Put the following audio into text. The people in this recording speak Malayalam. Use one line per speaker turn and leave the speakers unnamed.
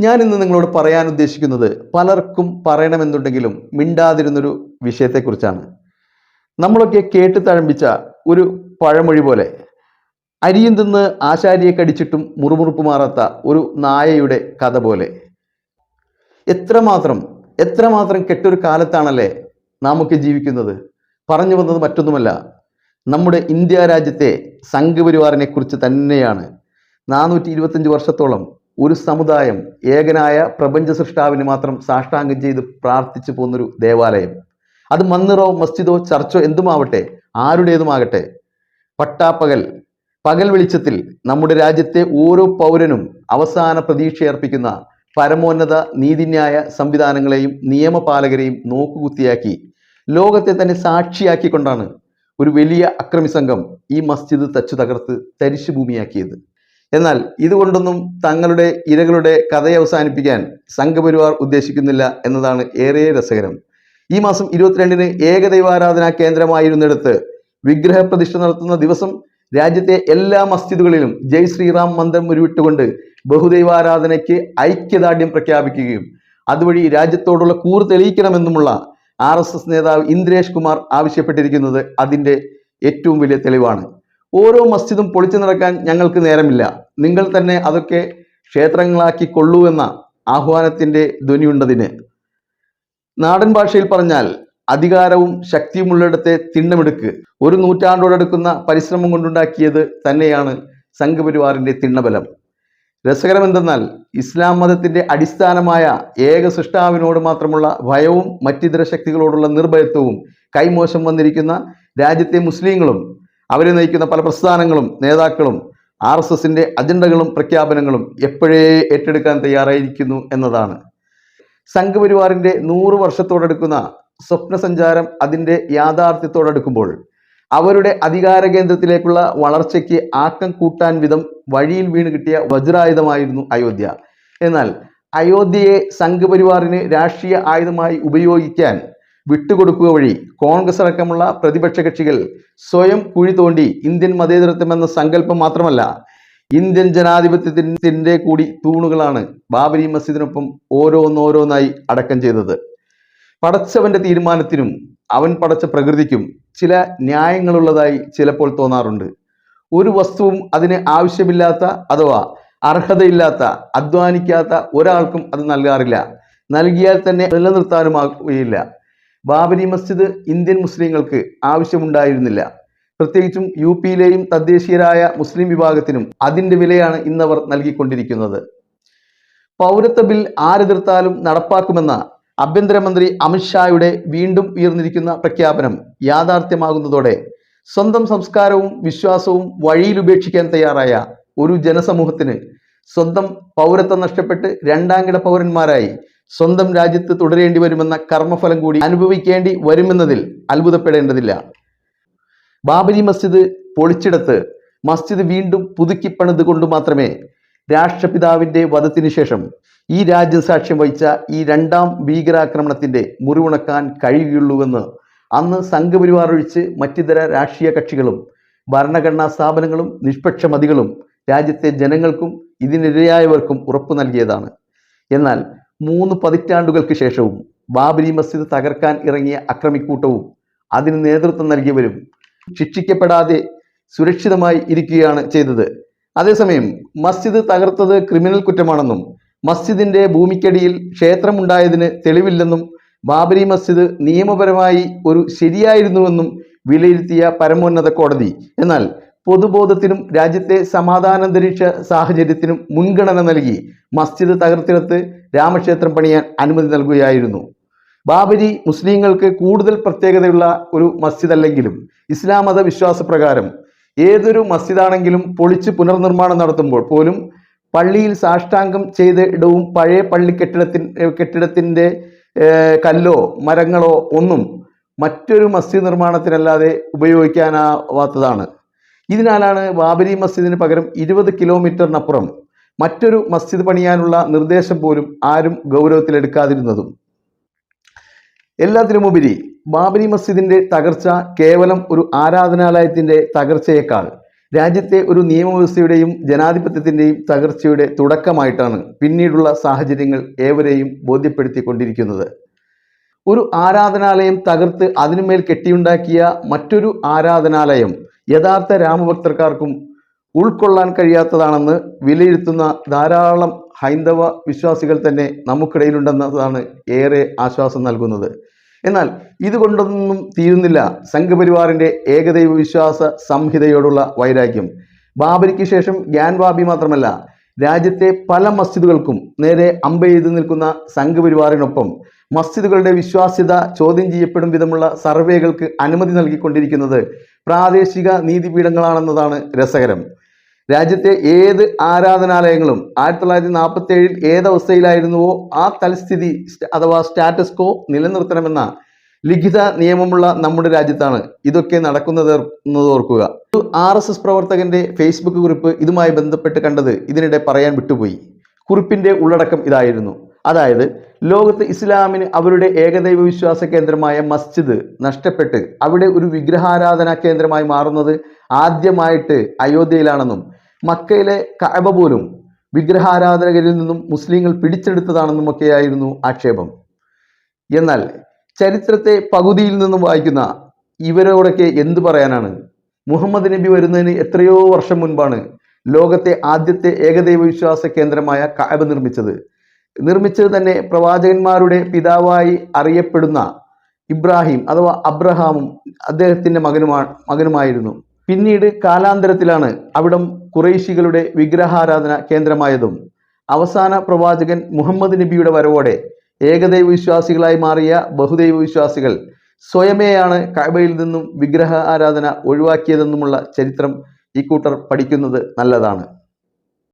ഞാൻ ഇന്ന് നിങ്ങളോട് പറയാൻ ഉദ്ദേശിക്കുന്നത് പലർക്കും പറയണമെന്നുണ്ടെങ്കിലും മിണ്ടാതിരുന്നൊരു വിഷയത്തെക്കുറിച്ചാണ്. നമ്മളൊക്കെ കേട്ട് തഴമ്പിച്ച ഒരു പഴമൊഴി പോലെ അരിയും തിന്ന് ആശാരിയെ കടിച്ചിട്ടും മുറുമുറുപ്പ് മാറാത്ത ഒരു നായയുടെ കഥ പോലെ. എത്രമാത്രം എത്രമാത്രം കെട്ടൊരു കാലത്താണല്ലേ നാമൊക്കെ ജീവിക്കുന്നത്? പറഞ്ഞു വന്നത് മറ്റൊന്നുമല്ല നമ്മുടെ ഇന്ത്യ രാജ്യത്തെ സംഘപരിവാറിനെ കുറിച്ച് തന്നെയാണ്. നാനൂറ്റി ഇരുപത്തഞ്ച് വർഷത്തോളം ഒരു സമുദായം ഏകനായ പ്രപഞ്ച സൃഷ്ടാവിന് മാത്രം സാഷ്ടാംഗം ചെയ്ത് പ്രാർത്ഥിച്ചു പോകുന്നൊരു ദേവാലയം. അത് മന്ദിറോ മസ്ജിദോ ചർച്ചോ എന്തുമാവട്ടെ ആരുടേതുമാകട്ടെ പട്ടാപ്പകൽ പകൽ വെളിച്ചത്തിൽ നമ്മുടെ രാജ്യത്തെ ഓരോ പൗരനും അവസാന പ്രതീക്ഷയർപ്പിക്കുന്ന പരമോന്നത നീതിന്യായ സംവിധാനങ്ങളെയും നിയമപാലകരെയും നോക്കുകുത്തിയാക്കി ലോകത്തെ തന്നെ സാക്ഷിയാക്കിക്കൊണ്ടാണ് ഒരു വലിയ അക്രമി സംഘം ഈ മസ്ജിദ് തച്ചു തകർത്ത് തരിശു ഭൂമിയാക്കിയത് എന്നാൽ ഇതുകൊണ്ടൊന്നും തങ്ങളുടെ ഇരകളുടെ കഥയെ അവസാനിപ്പിക്കാൻ സംഘപരിവാർ ഉദ്ദേശിക്കുന്നില്ല എന്നതാണ് ഏറെ രസകരം. ഈ മാസം ഇരുപത്തിരണ്ടിന് ഏകദൈവാരാധനാ കേന്ദ്രമായിരുന്നിടത്ത് വിഗ്രഹ പ്രതിഷ്ഠ നടത്തുന്ന ദിവസം രാജ്യത്തെ എല്ലാ മസ്ജിദുകളിലും ജയ് ശ്രീറാം മന്ത്രം ഉരുവിട്ടുകൊണ്ട് ബഹുദൈവാരാധനയ്ക്ക് ഐക്യദാർഢ്യം പ്രഖ്യാപിക്കുകയും അതുവഴി രാജ്യത്തോടുള്ള കൂറ് തെളിയിക്കണമെന്നുമുള്ള ആർ നേതാവ് ഇന്ദ്രേഷ് കുമാർ ആവശ്യപ്പെട്ടിരിക്കുന്നത് അതിന്റെ ഏറ്റവും വലിയ തെളിവാണ്. ഓരോ മസ്ജിദും പൊളിച്ചു നടക്കാൻ ഞങ്ങൾക്ക് നേരമില്ല. നിങ്ങൾ തന്നെ അതൊക്കെ ക്ഷേത്രങ്ങളാക്കി കൊള്ളൂ എന്ന ആഹ്വാനത്തിന്റെ ധ്വനിയുണ്ടതിന്. നാടൻ ഭാഷയിൽ പറഞ്ഞാൽ അധികാരവും ശക്തിയുമുള്ളിടത്തെ തിണ്ണമെടുക്ക്. ഒരു നൂറ്റാണ്ടോടെടുക്കുന്ന പരിശ്രമം കൊണ്ടുണ്ടാക്കിയത് തന്നെയാണ് സംഘപരിവാറിന്റെ തിണ്ണബലം. രസകരമെന്തെന്നാൽ ഇസ്ലാം മതത്തിന്റെ അടിസ്ഥാനമായ ഏക സൃഷ്ടാവിനോട് മാത്രമുള്ള ഭയവും മറ്റിതര ശക്തികളോടുള്ള നിർഭയത്വവും കൈമോശം വന്നിരിക്കുന്ന രാജ്യത്തെ മുസ്ലിങ്ങളും അവരെ നയിക്കുന്ന പല പ്രസ്ഥാനങ്ങളും നേതാക്കളും ആർ എസ് എസിന്റെ അജണ്ടകളും പ്രഖ്യാപനങ്ങളും എപ്പോഴേ ഏറ്റെടുക്കാൻ തയ്യാറായിരിക്കുന്നു എന്നതാണ്. സംഘപരിവാറിന്റെ നൂറ് വർഷത്തോടടുക്കുന്ന സ്വപ്ന സഞ്ചാരം അതിന്റെ യാഥാർത്ഥ്യത്തോടടുക്കുമ്പോൾ അവരുടെ അധികാര കേന്ദ്രത്തിലേക്കുള്ള വളർച്ചയ്ക്ക് ആക്കം കൂട്ടാൻ വിധം വഴിയിൽ വീണ് കിട്ടിയ വജ്രായുധമായിരുന്നു അയോധ്യ. എന്നാൽ അയോധ്യയെ സംഘപരിവാറിന് രാഷ്ട്രീയ ആയുധമായി ഉപയോഗിക്കാൻ വിട്ടുകൊടുക്കുക വഴി കോൺഗ്രസ് അടക്കമുള്ള പ്രതിപക്ഷ കക്ഷികൾ സ്വയം കുഴി തോണ്ടി ഇന്ത്യൻ മതേതരത്വം എന്ന സങ്കല്പം മാത്രമല്ല ഇന്ത്യൻ ജനാധിപത്യത്തിന്റെ കൂടി തൂണുകളാണ് ബാബരി മസ്ജിദിനൊപ്പം ഓരോന്നോരോന്നായി അടക്കം ചെയ്തത്. പടച്ചവന്റെ തീരുമാനത്തിനും അവൻ പടച്ച പ്രകൃതിക്കും ചില ന്യായങ്ങളുള്ളതായി ചിലപ്പോൾ തോന്നാറുണ്ട്. ഒരു വസ്തുവും അതിന് ആവശ്യമില്ലാത്ത അഥവാ അർഹതയില്ലാത്ത അധ്വാനിക്കാത്ത ഒരാൾക്കും അത് നൽകാറില്ല. നൽകിയാൽ തന്നെ നിലനിർത്താനുമാകില്ല ബാബരി മസ്ജിദ് ഇന്ത്യൻ മുസ്ലിങ്ങൾക്ക് ആവശ്യമുണ്ടായിരുന്നില്ല. പ്രത്യേകിച്ചും യു പിയിലെയും തദ്ദേശീയരായ മുസ്ലിം വിഭാഗത്തിനും അതിന്റെ വിലയാണ് ഇന്നവർ നൽകിക്കൊണ്ടിരിക്കുന്നത്. പൗരത്വ ബിൽ ആരെതിർത്താലും നടപ്പാക്കുമെന്ന ആഭ്യന്തരമന്ത്രി അമിത്ഷായുടെ വീണ്ടും ഉയർന്നിരിക്കുന്ന പ്രഖ്യാപനം യാഥാർത്ഥ്യമാകുന്നതോടെ സ്വന്തം സംസ്കാരവും വിശ്വാസവും വഴിയിൽ ഉപേക്ഷിക്കാൻ തയ്യാറായ ഒരു ജനസമൂഹത്തിന് സ്വന്തം പൗരത്വം നഷ്ടപ്പെട്ട് രണ്ടാംകിട പൗരന്മാരായി സ്വന്തം രാജ്യത്ത് തുടരേണ്ടി വരുമെന്ന കർമ്മഫലം കൂടി അനുഭവിക്കേണ്ടി വരുമെന്നതിൽ അത്ഭുതപ്പെടേണ്ടതില്ല. ബാബരി മസ്ജിദ് പൊളിച്ചിടത്ത് മസ്ജിദ് വീണ്ടും പുതുക്കിപ്പണിത് കൊണ്ട് മാത്രമേ രാഷ്ട്രപിതാവിന്റെ വധത്തിനു ശേഷം ഈ രാജ്യം സാക്ഷ്യം വഹിച്ച ഈ രണ്ടാം ഭീകരാക്രമണത്തിന്റെ മുറിവുണക്കാൻ കഴിയുകയുള്ളൂവെന്ന് അന്ന് സംഘപരിവാർ ഒഴിച്ച് മറ്റിതര രാഷ്ട്രീയ കക്ഷികളും ഭരണഘടനാ സ്ഥാപനങ്ങളും നിഷ്പക്ഷമതികളും രാജ്യത്തെ ജനങ്ങൾക്കും ഇതിനിരയായവർക്കും ഉറപ്പു നൽകിയതാണ്. എന്നാൽ മൂന്ന് പതിറ്റാണ്ടുകൾക്ക് ശേഷവും ബാബരി മസ്ജിദ് തകർക്കാൻ ഇറങ്ങിയ അക്രമിക്കൂട്ടവും അതിന് നേതൃത്വം നൽകിയവരും ശിക്ഷിക്കപ്പെടാതെ സുരക്ഷിതമായി ഇരിക്കുകയാണ് ചെയ്തത്. അതേസമയം മസ്ജിദ് തകർത്തത് ക്രിമിനൽ കുറ്റമാണെന്നും മസ്ജിദിന്റെ ഭൂമിക്കടിയിൽ ക്ഷേത്രമുണ്ടായതിന് തെളിവില്ലെന്നും ബാബരി മസ്ജിദ് നിയമപരമായി ഒരു ശരിയായിരുന്നുവെന്നും വിലയിരുത്തിയ പരമോന്നത കോടതി. എന്നാൽ പൊതുബോധത്തിനും രാജ്യത്തെ സമാധാനാന്തരീക്ഷ സാഹചര്യത്തിനും മുൻഗണന നൽകി മസ്ജിദ് തകർത്തിടത്ത് രാമക്ഷേത്രം പണിയാൻ അനുമതി നൽകുകയായിരുന്നു. ബാബരി മുസ്ലിങ്ങൾക്ക് കൂടുതൽ പ്രത്യേകതയുള്ള ഒരു മസ്ജിദ് അല്ലെങ്കിലും ഇസ്ലാം മത വിശ്വാസപ്രകാരം ഏതൊരു മസ്ജിദാണെങ്കിലും പൊളിച്ച് പുനർനിർമ്മാണം നടത്തുമ്പോൾ പോലും പള്ളിയിൽ സാഷ്ടാംഗം ചെയ്ത ഇടവും പഴയ പള്ളി കെട്ടിടത്തിൻ കെട്ടിടത്തിന്റെ കല്ലോ മരങ്ങളോ ഒന്നും മറ്റൊരു മസ്ജിദ് നിർമ്മാണത്തിനല്ലാതെ ഉപയോഗിക്കാനാവാത്തതാണ്. ഇതിനാലാണ് ബാബരി മസ്ജിദിന് പകരം ഇരുപത് കിലോമീറ്ററിനപ്പുറം മറ്റൊരു മസ്ജിദ് പണിയാനുള്ള നിർദ്ദേശം പോലും ആരും ഗൗരവത്തിലെടുക്കാതിരുന്നതും എല്ലാത്തിനുമുപരി ബാബരി മസ്ജിദിന്റെ തകർച്ച കേവലം ഒരു ആരാധനാലയത്തിന്റെ തകർച്ചയേക്കാൾ രാജ്യത്തെ ഒരു നിയമവ്യവസ്ഥയുടെയും ജനാധിപത്യത്തിന്റെയും തകർച്ചയുടെ തുടക്കമായിട്ടാണ് പിന്നീടുള്ള സാഹചര്യങ്ങൾ ഏവരെയും ബോധ്യപ്പെടുത്തിക്കൊണ്ടിരിക്കുന്നത്. ഒരു ആരാധനാലയം തകർത്ത് അതിനുമേൽ കെട്ടിയുണ്ടാക്കിയ മറ്റൊരു ആരാധനാലയം യഥാർത്ഥ രാമഭക്തർക്കാർക്കും ഉൾക്കൊള്ളാൻ കഴിയാത്തതാണെന്ന് വിലയിരുത്തുന്ന ധാരാളം ഹൈന്ദവ വിശ്വാസികൾ തന്നെ നമുക്കിടയിലുണ്ടെന്നതാണ് ഏറെ ആശ്വാസം നൽകുന്നത്. എന്നാൽ ഇതുകൊണ്ടൊന്നും തീരുന്നില്ല സംഘപരിവാറിന്റെ ഏകദൈവ വിശ്വാസ സംഹിതയോടുള്ള വൈരാഗ്യം. ബാബരിക്ക് ശേഷം ഗ്യാൻവാബി മാത്രമല്ല രാജ്യത്തെ പല മസ്ജിദുകൾക്കും നേരെ അമ്പെയ്ത് നിൽക്കുന്ന സംഘപരിവാറിനൊപ്പം മസ്ജിദുകളുടെ വിശ്വാസ്യത ചോദ്യം ചെയ്യപ്പെടും വിധമുള്ള സർവേകൾക്ക് അനുമതി നൽകിക്കൊണ്ടിരിക്കുന്നത് പ്രാദേശിക നീതിപീഠങ്ങളാണെന്നതാണ് രസകരം. രാജ്യത്തെ ഏത് ആരാധനാലയങ്ങളും ആയിരത്തി തൊള്ളായിരത്തി നാൽപ്പത്തി ഏഴിൽ ഏതവസ്ഥയിലായിരുന്നുവോ ആ തൽസ്ഥിതി അഥവാ സ്റ്റാറ്റസ് കോ നിലനിർത്തണമെന്ന ലിഖിത നിയമമുള്ള നമ്മുടെ രാജ്യത്താണ്. ഇതൊക്കെ നടക്കുന്നത് ഓർക്കുക. ഒരു ആർ എസ് എസ് പ്രവർത്തകന്റെ ഫേസ്ബുക്ക് കുറിപ്പ് ഇതുമായി ബന്ധപ്പെട്ട് കണ്ടത് ഇതിനിടെ പറയാൻ വിട്ടുപോയി. കുറിപ്പിന്റെ ഉള്ളടക്കം ഇതായിരുന്നു. അതായത് ലോകത്ത് ഇസ്ലാമിന് അവരുടെ ഏകദൈവ വിശ്വാസ കേന്ദ്രമായ മസ്ജിദ് നഷ്ടപ്പെട്ട് അവിടെ ഒരു വിഗ്രഹാരാധനാ കേന്ദ്രമായി മാറുന്നത് ആദ്യമായിട്ട് അയോധ്യയിലാണെന്നും മക്കയിലെ കഅബ പോലും വിഗ്രഹാരാധകരിൽ നിന്നും മുസ്ലിങ്ങൾ പിടിച്ചെടുത്തതാണെന്നും ഒക്കെയായിരുന്നു ആക്ഷേപം. എന്നാൽ ചരിത്രത്തെ പകുതിയിൽ നിന്നും വായിക്കുന്ന ഇവരോടൊക്കെ എന്തു പറയാനാണ്? മുഹമ്മദ് നബി വരുന്നതിന് എത്രയോ വർഷം മുൻപാണ് ലോകത്തെ ആദ്യത്തെ ഏകദൈവ വിശ്വാസ കേന്ദ്രമായ കഅബ നിർമ്മിച്ചത്. നിർമ്മിച്ചത് തന്നെ പ്രവാചകന്മാരുടെ പിതാവായി അറിയപ്പെടുന്ന ഇബ്രാഹിം അഥവാ അബ്രഹാമും അദ്ദേഹത്തിന്റെ മകനുമാ മകനുമായിരുന്നു. പിന്നീട് കാലാന്തരത്തിലാണ് അവിടം കുറേശികളുടെ വിഗ്രഹാരാധന കേന്ദ്രമായതും. അവസാന പ്രവാചകൻ മുഹമ്മദ് നബിയുടെ വരവോടെ ഏകദൈവ വിശ്വാസികളായി മാറിയ ബഹുദൈവ വിശ്വാസികൾ സ്വയമേയാണ് കഅബയിൽ നിന്നും വിഗ്രഹ ആരാധന ഒഴിവാക്കിയതെന്നുമുള്ള ചരിത്രം ഈ ഇക്കൂട്ടർ പഠിക്കുന്നത് നല്ലതാണ്.